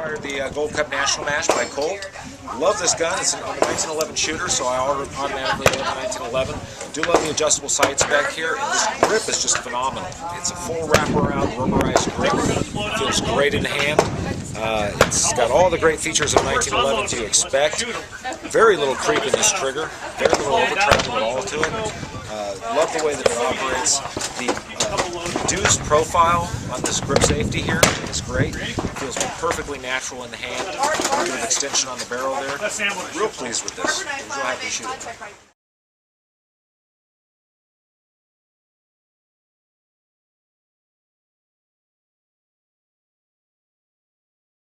The uh, Gold Cup National Match by Colt. Love this gun. It's a 1911 shooter, so I auto- automatically go to 1911. Do love the adjustable sights back here, and this grip is just phenomenal. It's a full wraparound rubberized grip. Feels great in hand. Uh, it's got all the great features of 1911 you expect. Very little creep in this trigger. Very little overturning at all to it. Uh, love the way that it operates. The uh, reduced profile on this grip safety here is great. Feels perfectly natural in the hand. A of extension on the barrel there. Real pleased with this. Real happy to shoot it.